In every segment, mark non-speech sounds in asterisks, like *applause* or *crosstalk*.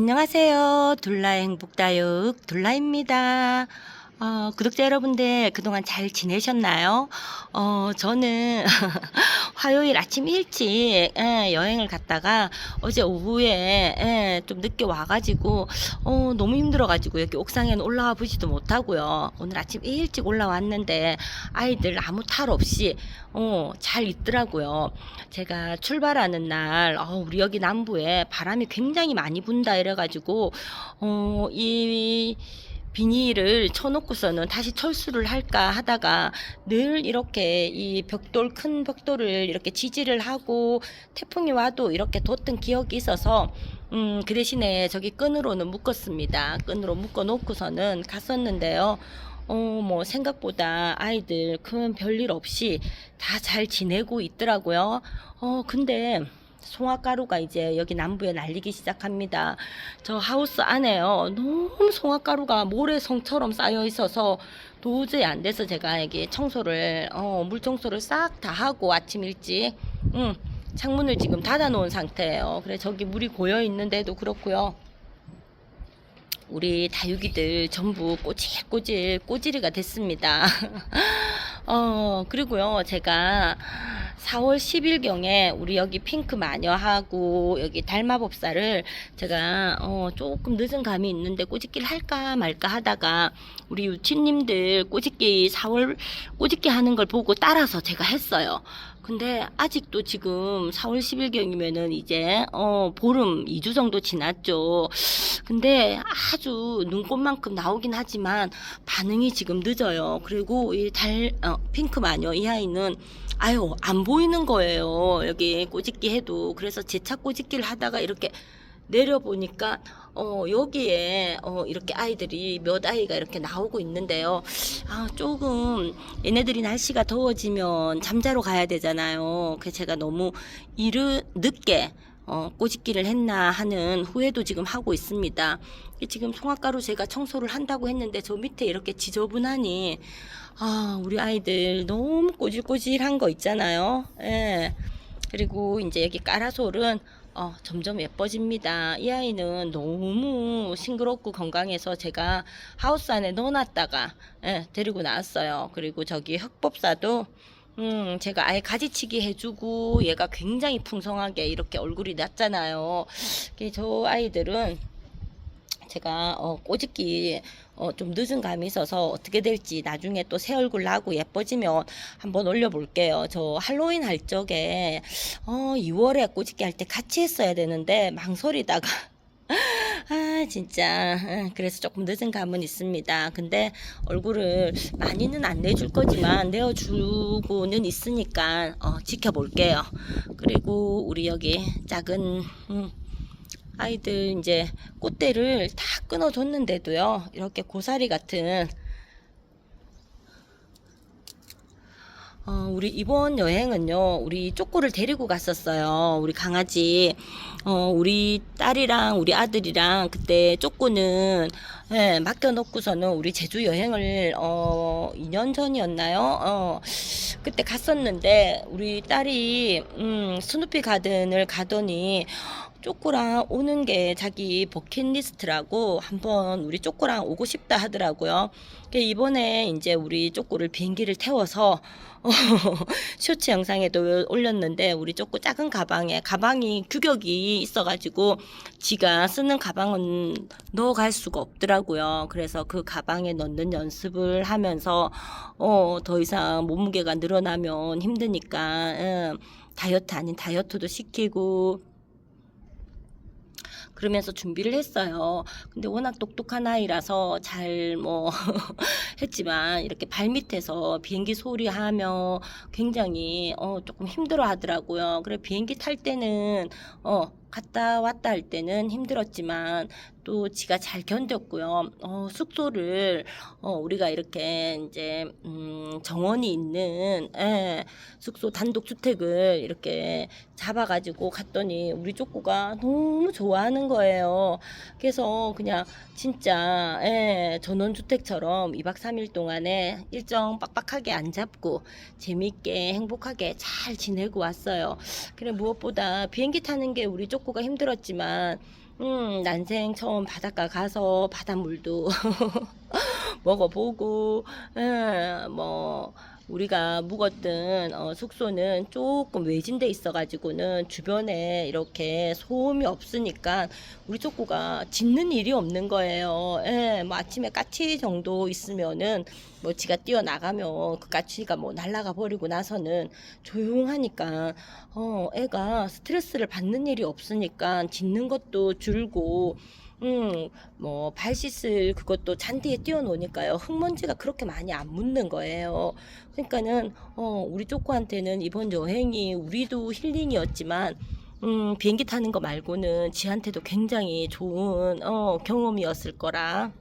안녕하세요. 둘라의 행복다육 둘라입니다. 어, 구독자 여러분들 그동안 잘 지내셨나요? 어, 저는 *laughs* 화요일 아침 일찍 예, 여행을 갔다가 어제 오후에 예, 좀 늦게 와가지고 어, 너무 힘들어가지고 여기 옥상에는 올라와 보지도 못하고요. 오늘 아침 일찍 올라왔는데 아이들 아무 탈 없이 어, 잘 있더라고요. 제가 출발하는 날 어, 우리 여기 남부에 바람이 굉장히 많이 분다 이래가지고 어, 이 비닐을 쳐놓고서는 다시 철수를 할까 하다가 늘 이렇게 이 벽돌 큰 벽돌을 이렇게 지지를 하고 태풍이 와도 이렇게 뒀던 기억이 있어서 음, 그 대신에 저기 끈으로는 묶었습니다. 끈으로 묶어 놓고서는 갔었는데요. 어, 뭐, 생각보다 아이들 큰 별일 없이 다 잘 지내고 있더라고요. 어, 근데, 송화가루가 이제 여기 남부에 날리기 시작합니다. 저 하우스 안에요. 너무 송화가루가 모래성처럼 쌓여 있어서 도저히 안 돼서 제가 여기 청소를, 어, 물 청소를 싹 다 하고 아침 일찍, 음, 창문을 지금 닫아 놓은 상태예요. 그래, 저기 물이 고여 있는데도 그렇고요. 우리 다육이들 전부 꼬질꼬질 꼬지리가 됐습니다. *laughs* 어, 그리고요, 제가 4월 10일경에 우리 여기 핑크 마녀하고 여기 달마법사를 제가 어, 조금 늦은 감이 있는데 꼬집기를 할까 말까 하다가 우리 유치님들 꼬집기 4월 꼬집기 하는 걸 보고 따라서 제가 했어요. 근데 아직도 지금 4월 10일경이면은 이제 어 보름 2주 정도 지났죠. 근데 아주 눈꽃만큼 나오긴 하지만 반응이 지금 늦어요. 그리고 이 달 어, 핑크 마녀 이 아이는 아유 안 보이는 거예요. 여기 꼬집기 해도 그래서 재차 꼬집기를 하다가 이렇게 내려보니까 어 여기에 어 이렇게 아이들이 몇 아이가 이렇게 나오고 있는데요. 아 조금 얘네들이 날씨가 더워지면 잠자러 가야 되잖아요. 그래서 제가 너무 이르 늦게 어, 꼬집기를 했나 하는 후회도 지금 하고 있습니다. 지금 송화가루 제가 청소를 한다고 했는데 저 밑에 이렇게 지저분하니 아 우리 아이들 너무 꼬질꼬질한 거 있잖아요. 예. 그리고 이제 여기 까라솔은 어, 점점 예뻐집니다. 이 아이는 너무 싱그럽고 건강해서 제가 하우스 안에 넣어놨다가 예, 데리고 나왔어요. 그리고 저기 흑법사도 음, 제가 아예 가지치기 해주고 얘가 굉장히 풍성하게 이렇게 얼굴이 났잖아요. 그저 아이들은 제가 어, 꼬집기 어, 좀 늦은 감이 있어서 어떻게 될지 나중에 또 새 얼굴 나고 예뻐지면 한번 올려볼게요. 저 할로윈 할 적에 어, 2월에 꼬집기 할 때 같이 했어야 되는데 망설이다가 아 진짜 응, 그래서 조금 늦은 감은 있습니다. 근데 얼굴을 많이는 안 내줄 거지만 내어주고는 있으니까 어, 지켜볼게요. 그리고 우리 여기 작은 음, 아이들 이제 꽃대를 다 끊어줬는데도요 이렇게 고사리 같은 어, 우리 이번 여행은요, 우리 쪼꼬를 데리고 갔었어요. 우리 강아지. 어, 우리 딸이랑 우리 아들이랑 그때 쪼꼬는, 예, 맡겨놓고서는 우리 제주 여행을, 어, 2년 전이었나요? 어, 그때 갔었는데, 우리 딸이, 음, 스누피 가든을 가더니, 쪼꼬랑 오는 게 자기 버킷리스트라고 한번 우리 쪼꼬랑 오고 싶다 하더라고요. 그 이번에 이제 우리 쪼꼬를 비행기를 태워서 *laughs* 어, 쇼츠 영상에도 올렸는데 우리 쪼꼬 작은 가방에 가방이 규격이 있어가지고 지가 쓰는 가방은 넣어갈 수가 없더라고요. 그래서 그 가방에 넣는 연습을 하면서 어, 더 이상 몸무게가 늘어나면 힘드니까 음, 다이어트 아닌 다이어트도 시키고 그러면서 준비를 했어요. 근데 워낙 똑똑한 아이라서 잘 뭐 *laughs* 했지만 이렇게 발밑에서 비행기 소리하며 굉장히 어 조금 힘들어 하더라고요. 그래 비행기 탈 때는 어 갔다 왔다 할 때는 힘들었지만 또 지가 잘 견뎠고요. 어, 숙소를 어, 우리가 이렇게 이제 음, 정원이 있는 예, 숙소 단독 주택을 이렇게 잡아가지고 갔더니 우리 쪼꼬가 너무 좋아하는 거예요. 그래서 그냥 진짜 예, 전원 주택처럼 2박 3일 동안에 일정 빡빡하게 안 잡고 재밌게 행복하게 잘 지내고 왔어요. 그래 무엇보다 비행기 타는 게 우리 쪼꼬가 힘들었지만 음, 난생 처음 바닷가 가서 바닷물도 *laughs* 먹어보고, 예, 뭐, 우리가 묵었던 어, 숙소는 조금 외진데 있어가지고는 주변에 이렇게 소음이 없으니까 우리 쪽구가 짖는 일이 없는 거예요. 예, 뭐 아침에 까치 정도 있으면은 뭐 지가 뛰어나가면 그 까치가 뭐 날아가 버리고 나서는 조용하니까 어, 애가 스트레스를 받는 일이 없으니까 짖는 것도 줄고 음, 뭐, 발 씻을 그것도 잔디에 띄워놓으니까요. 흙먼지가 그렇게 많이 안 묻는 거예요. 그러니까는, 어, 우리 쪼꼬한테는 이번 여행이 우리도 힐링이었지만, 음, 비행기 타는 거 말고는 지한테도 굉장히 좋은, 어, 경험이었을 거라.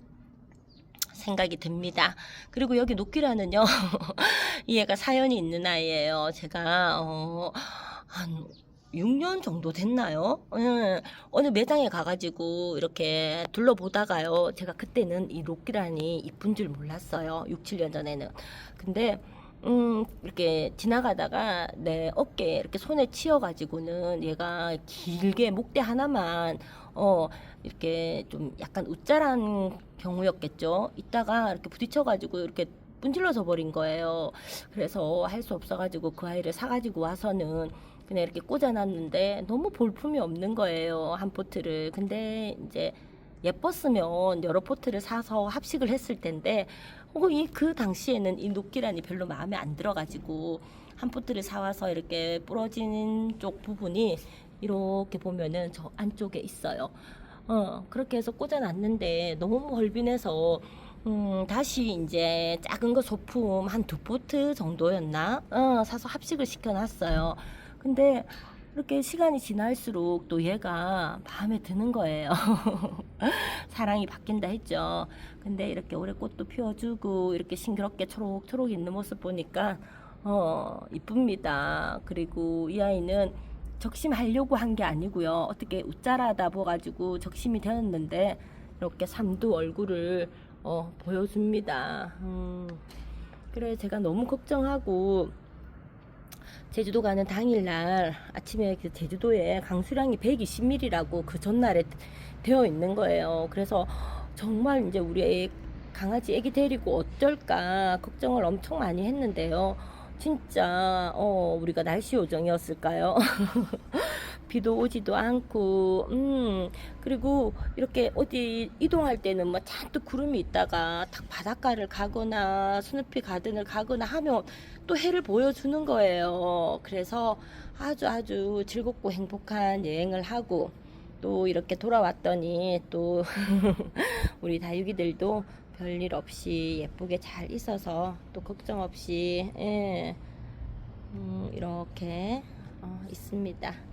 생각이 듭니다. 그리고 여기 녹기라는요, *laughs* 이 애가 사연이 있는 아이예요. 제가, 어, 한 6년 정도 됐나요? 예, 어느 매장에 가가지고 이렇게 둘러보다가요. 제가 그때는 이 로끼란이 이쁜 줄 몰랐어요. 6, 7년 전에는. 근데 음, 이렇게 지나가다가 내 어깨에 이렇게 손에 치여가지고는 얘가 길게 목대 하나만 어, 이렇게 좀 약간 우짜란 경우였겠죠. 이따가 이렇게 부딪혀가지고 이렇게 문질러서 버린 거예요. 그래서 할 수 없어가지고 그 아이를 사가지고 와서는 그냥 이렇게 꽂아놨는데 너무 볼품이 없는 거예요. 한 포트를. 근데 이제 예뻤으면 여러 포트를 사서 합식을 했을 텐데 혹은 이그 당시에는 이 녹기란이 별로 마음에 안 들어가지고 한 포트를 사와서 이렇게 부러진 쪽 부분이 이렇게 보면은 저 안쪽에 있어요. 어, 그렇게 해서 꽂아놨는데 너무 멀빈해서 음, 다시 이제 작은 거 소품 한 두 포트 정도였나? 어, 사서 합식을 시켜놨어요. 근데 이렇게 시간이 지날수록 또 얘가 마음에 드는 거예요. *laughs* 사랑이 바뀐다 했죠. 근데 이렇게 올해 꽃도 피워주고 이렇게 싱그럽게 초록초록 있는 모습 보니까 어, 이쁩니다. 그리고 이 아이는 적심하려고 한 게 아니고요. 어떻게 웃자라다 보가지고 적심이 되었는데 이렇게 삼두 얼굴을 어, 보여줍니다. 음, 그래 제가 너무 걱정하고 제주도 가는 당일날 아침에 그 제주도에 강수량이 120mm라고 그 전날에 되어 있는 거예요. 그래서 정말 이제 우리 애, 강아지 애기 데리고 어쩔까 걱정을 엄청 많이 했는데요. 진짜 어 우리가 날씨 요정이었을까요? *laughs* 비도 오지도 않고 음 그리고 이렇게 어디 이동할 때는 뭐 잔뜩 구름이 있다가 딱 바닷가를 가거나 스누피 가든을 가거나 하면 또 해를 보여주는 거예요. 그래서 아주 아주 즐겁고 행복한 여행을 하고 또 이렇게 돌아왔더니 또 *laughs* 우리 다육이들도 별일 없이 예쁘게 잘 있어서 또 걱정 없이 예, 음, 이렇게 어, 있습니다.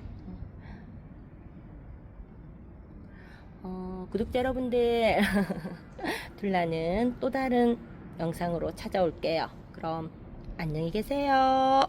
어, 구독자 여러분들 *laughs* 둘라는 또 다른 영상으로 찾아올게요. 그럼 안녕히 계세요.